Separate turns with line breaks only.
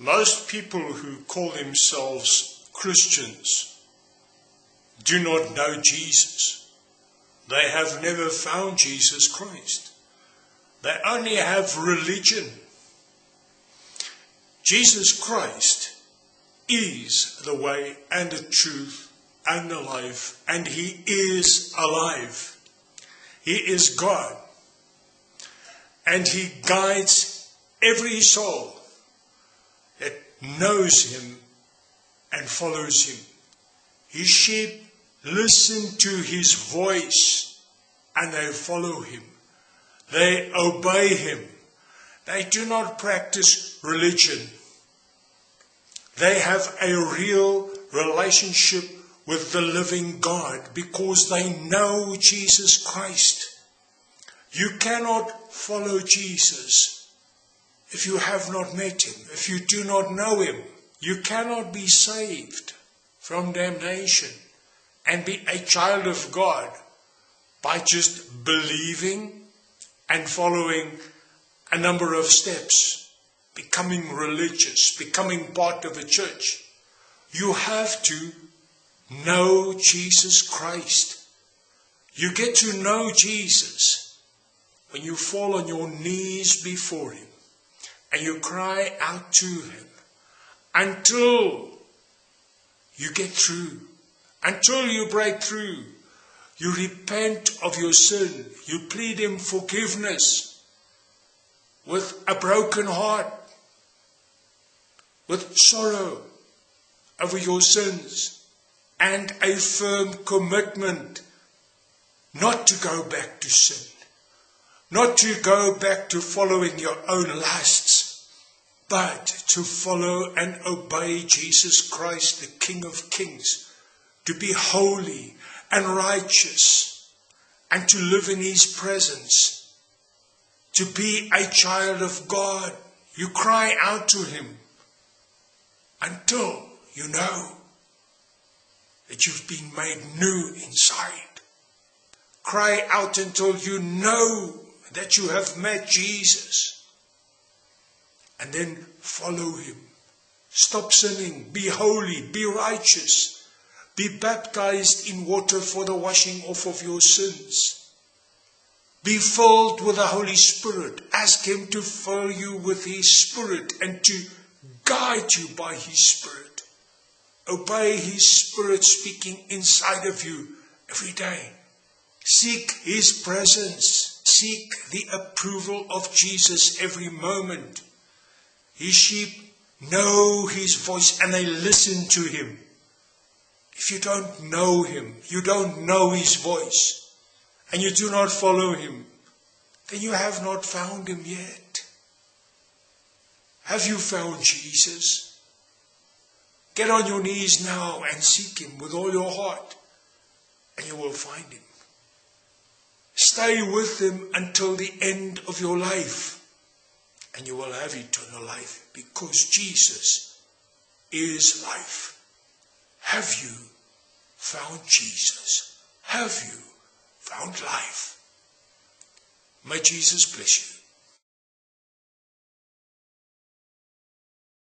Most people who call themselves Christians do not know Jesus. They have never found Jesus Christ. They only have religion. Jesus Christ is the way and the truth and the life, and He is alive. He is God. And He guides every soul knows him and follows him. His sheep listen to his voice and they follow him. They obey him. They do not practice religion. They have a real relationship with the living God because they know Jesus Christ. You cannot follow Jesus if you have not met him, if you do not know him, you cannot be saved from damnation and be a child of God by just believing and following a number of steps, becoming religious, becoming part of a church. You have to know Jesus Christ. You get to know Jesus when you fall on your knees before Him and you cry out to Him until you get through, until you break through. You repent of your sin. You plead Him forgiveness with a broken heart, with sorrow over your sins, and a firm commitment not to go back to sin not to go back to following your own lusts, but to follow and obey Jesus Christ, the King of Kings, to be holy and righteous, and to live in His presence, to be a child of God. You cry out to Him until you know that you've been made new inside. Cry out until you know that you have met Jesus. And then follow him. Stop sinning. Be holy. Be righteous. Be baptized in water for the washing off of your sins. Be filled with the Holy Spirit. Ask Him to fill you with His Spirit and to guide you by His Spirit. Obey His Spirit speaking inside of you every day. Seek His presence seek the approval of Jesus every moment. His sheep know his voice and they listen to him. If you don't know him, you don't know his voice, and you do not follow him, then you have not found him yet. Have you found Jesus? Get on your knees now and seek him with all your heart, and you will find him. Stay with him until the end of your life, and you will have eternal life because Jesus is life. Have you found Jesus? Have you found life? May Jesus bless you.